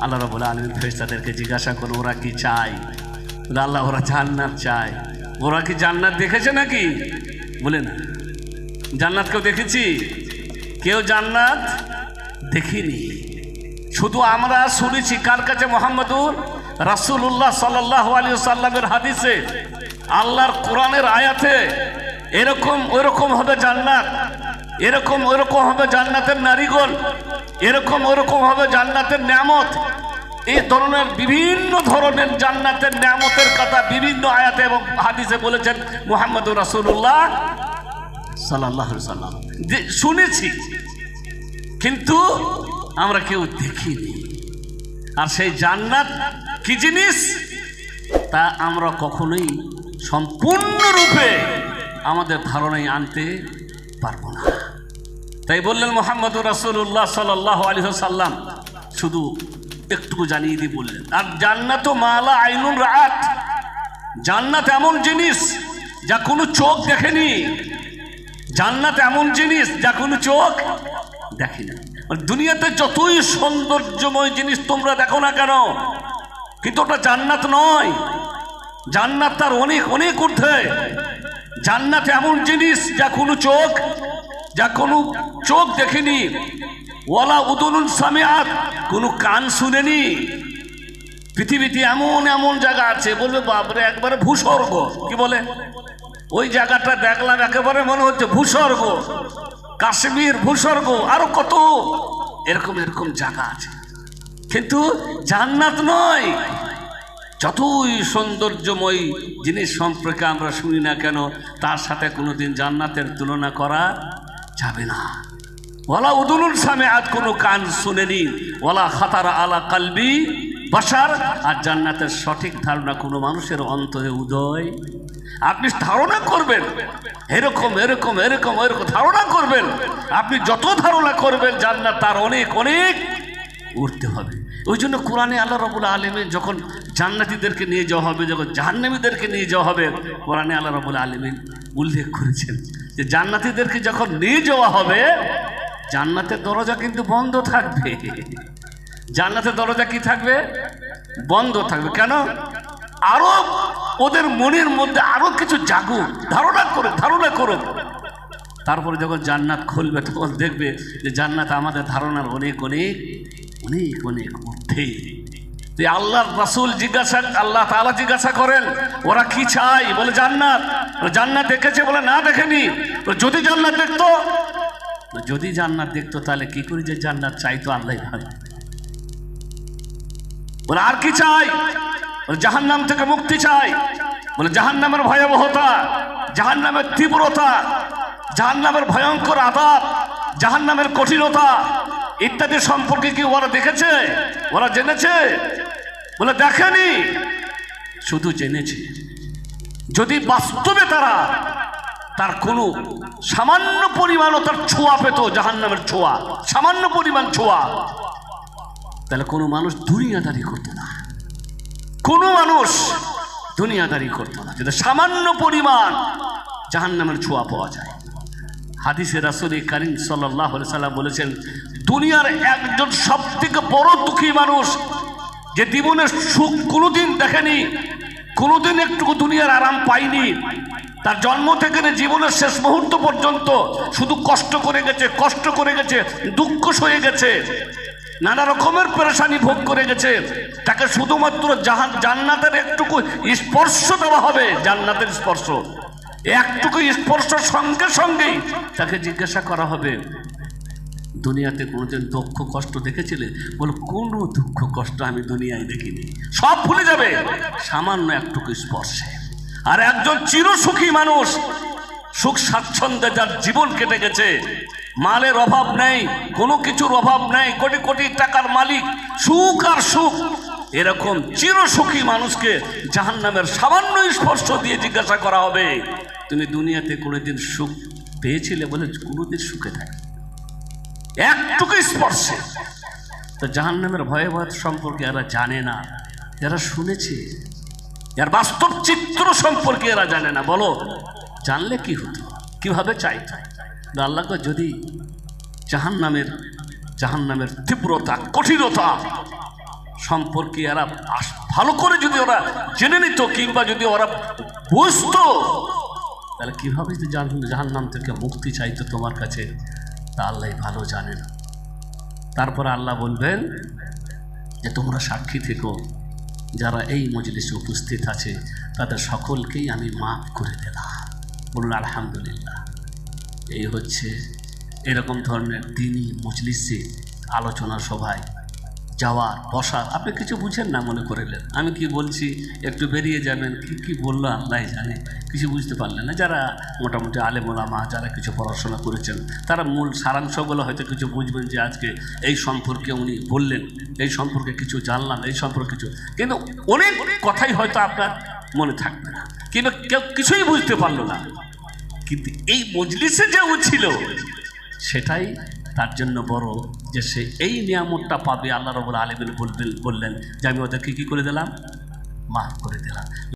আল্লাহ রবুল আলমিন ফেরেশতাদেরকে জিজ্ঞাসা করো ওরা কি চায়? আল্লাহ, ওরা জান্নাত চায়। ওরা কি জান্নাত দেখেছে নাকি? বলে, না। জান্নাত কেউ দেখেছি? কেউ জান্নাত দেখিনি। শুধু আমরা শুনেছি। কার কাছে? মোহাম্মদুর রাসুল্লাহ সাল্লাহ আলী সাল্লামের হাদিসে। আল্লাহর কোরআনের আয়াতে এরকম ওইরকম হবে জান্নাত। এরকম ওইরকম হবে জান্নাতের নারীগণ। এরকম ওইরকম হবে জান্নাতের নিয়ামত। এই ধরনের বিভিন্ন ধরনের জান্নাতের নিয়ামতের কথা বিভিন্ন আয়াতে এবং হাদিসে বলেছেন মোহাম্মদুর রাসুল্লাহ সাল্লাহ সাল্লাম যে- শুনেছি, কিন্তু আমরা কেউ দেখিনি। আর সেই জান্নাত কি জিনিস? তা আমরা কখনোই সম্পূর্ণরূপে আমাদের ধারণায় আনতে পারব না। তাই বললেন মোহাম্মদ রাসুল্লাহ সাল্লাহ আলী সাল্লাম শুধু একটু জানিয়ে দিয়ে বললেন আর জান্নাত মালা আইনুল রাত জান্নাত এমন জিনিস যা কোনো চোখ দেখেনি। জান্নাত এমন জিনিস যা কোনো চোখ দেখে না মানে দুনিয়াতে যতই সৌন্দর্যময় জিনিস তোমরা দেখো না কেন, কিন্তু ওটা জান্নাত নয়। জান্নাত তার অনেক অনেক ঊর্ধ্বে। জান্নাত এমন জিনিস যা কোনো চোখ, যা কোনো চোখ দেখেনি। ওয়ালা উদুনুল সামিয়াত। কোনো কান শুনেনি? পৃথিবীতে এমন এমন জায়গা আছে, বলবে, বাপরে, একবারে ভূস্বর্গ। কি বলে? ওই জায়গাটা দেখলাম, একেবারে মনে হচ্ছে ভূস্বর্গ। কাশ্মীর ভূস্বর্গ, আরও কত? এরকম এরকম জায়গা আছে। কিন্তু জান্নাত নয়। যতই সৌন্দর্যময় জিনিস সম্পর্কে আমরা শুনি না কেন, তার সাথে কোনোদিন জান্নাতের তুলনা করা যাবে না। ওলা উদুলুল সামে আজ কোনো কান শুনেনি। ওলা খাতারা আলা কালবি বাসার আর জান্নাতের সঠিক ধারণা কোনো মানুষের অন্তরে উদয়। আপনি ধারণা করবেন। এরকম এরকম এরকম এরকম ধারণা করবেন। আপনি যত ধারণা করবেন, জান্নাত তার অনেক অনেক উঠতে হবে। ওই জন্য কোরআনে আল্লাহ রবুল আলমী যখন জান্নাতিদেরকে নিয়ে যাওয়া হবে, যখন জাহান্নামীদেরকে নিয়ে যাওয়া হবে, কোরআনে আল্লাহ রবুল আলমিন উল্লেখ করেছেন যে, জান্নাতিদেরকে যখন নিয়ে যাওয়া হবে জান্নাতের দরজা কিন্তু বন্ধ থাকবে। জান্নাতের দরজা কি থাকবে? বন্ধ থাকবে। কেন? আরও ওদের মনের মধ্যে আরও কিছু জাগুক, ধারণা করে ধারণা করুক। তারপরে যখন জান্নাত খুলবে, তখন দেখবে যে জান্নাত আমাদের ধারণার অনেক অনেক অনেক অনেক তো আল্লাহ রাসুল জিজ্ঞাসা, আল্লাহ তাআলা জিজ্ঞাসা করেন, ওরা কি চাই বলে, জান্নাত। জান্নাত দেখেছে? বলে, না দেখেনি। যদি জান্নাত দেখতো যদি জান্নাত দেখতো, তাহলে কি করে যে জান্নাত চাইতো আল্লাহ ভাবে। বলে, আর কি চাই? বলে, জাহান্নাম থেকে মুক্তি চাই। বলে, জাহান্নামের ভয়াবহতা, জাহান্নামের তীব্রতা, জাহান্নামের ভয়ঙ্কর আদাব, জাহান্নামের কঠিনতা ইত্যাদি সম্পর্কে কি ওরা দেখেছে? ওরা জেনেছে? বলে, দেখেনি। শুধু জেনেছে। যদি বাস্তবে তারা তার কোনো সামান্য পরিমাণও তার ছোঁয়া পেত, জাহান্নামের ছোঁয়া। সামান্য পরিমাণ ছোঁয়া। তাহলে কোনো মানুষ দুনিয়াদারি করতো না। কোনো মানুষ দুনিয়াদারি করতো না। যদি সামান্য পরিমাণ জাহান্নামের ছোঁয়া পাওয়া যায়। হাদিসে রাসুল করিম সাল্লাহ সাল্লাম বলেছেন, দুনিয়ার একজন সব থেকে বড় দুঃখী মানুষ যে জীবনের সুখ কোনোদিন দেখেনি, কোনোদিন একটুকু দুনিয়ার আরাম পায়নি তার জন্ম থেকে জীবনের শেষ মুহূর্ত পর্যন্ত শুধু কষ্ট করে গেছে, কষ্ট করে গেছে, দুঃখ সয়ে গেছে। নানা রকমের পেরেশানি ভোগ করে গেছে। তাকে শুধুমাত্র জাহান জান্নাতের একটুকু স্পর্শ দেওয়া হবে, জান্নাতের স্পর্শ। একটুকু স্পর্শ সঙ্গে সঙ্গেই তাকে জিজ্ঞাসা করা হবে, দুনিয়াতে কোনোদিন দুঃখ, কষ্ট দেখেছিলে? বলো, কোনো দুঃখ, কষ্ট আমি দুনিয়ায় দেখিনি। সব ভুলে যাবে। সামান্য একটুকু স্পর্শে। আর একজন চিরসুখী মানুষ, সুখ স্বাচ্ছন্দ্যে যার জীবন কেটে গেছে, মালের অভাব নেই, কোনো কিছুর অভাব নেই, কোটি কোটি টাকার মালিক, সুখ আর সুখ। এরকম চিরসুখী মানুষকে জাহান্নামের সামান্য স্পর্শ দিয়ে জিজ্ঞাসা করা হবে, তুমি দুনিয়াতে কোনোদিন সুখ পেয়েছিলে বলে কোনোদিন সুখে থাকে একটুকু স্পর্শে। তো জাহান জাহান্নামের ভয়াবহ সম্পর্কে এরা জানে না এরা শুনেছে এর বাস্তব চিত্র সম্পর্কে এরা জানে না। বলো, জানলে কি হতো? কীভাবে চাই? আল্লাহকে যদি জাহান্নামের জাহান্নামের তীব্রতা, কঠিনতা সম্পর্কে এরা ভালো করে যদি ওরা জেনে নিত, কিংবা যদি ওরা বুঝতো, তাহলে কীভাবে যদি জাহান নাম থেকে মুক্তি চাইতো তোমার কাছে, তা আল্লাহ ভালো জানে না। তারপর আল্লাহ বলবেন যে, তোমরা সাক্ষী থেকো। যারা এই মজলিসে উপস্থিত আছে, তাদের সকলকেই আমি মাফ করে দিলাম। বলুন, আলহামদুলিল্লাহ। এই হচ্ছে এরকম ধরনের দিনই মজলিসে আলোচনা সভায় যাওয়ার, বসার। আপনি কিছু বুঝেন না মনে করিলেন। আমি কি বলছি? একটু বেরিয়ে যাবেন। কি কি বলল আল্লাহ জানে। কিছু বুঝতে পারলেন না। যারা মোটামুটি আলেমোলামা যারা কিছু পড়াশোনা করেছেন, তারা মূল সারাংশগুলো হয়তো কিছু বুঝবেন যে আজকে এই সম্পর্কে উনি বললেন, এই সম্পর্কে কিছু জানলাম, এই সম্পর্কে কিছু। কিন্তু অনেক কথাই হয়তো আপনার মনে থাকবে না। কিন্তু কেউ কিছুই বুঝতে পারল না। কিন্তু এই মজলিসে যে ও ছিল, সেটাই তার জন্য বড় যে সে এই নিয়ামতটা পাবে, আল্লাহ রবুল আলমিন বলবেন, বললেন, যে আমি ওদেরকে কী করে দিলাম? মাফ করে দিলাম।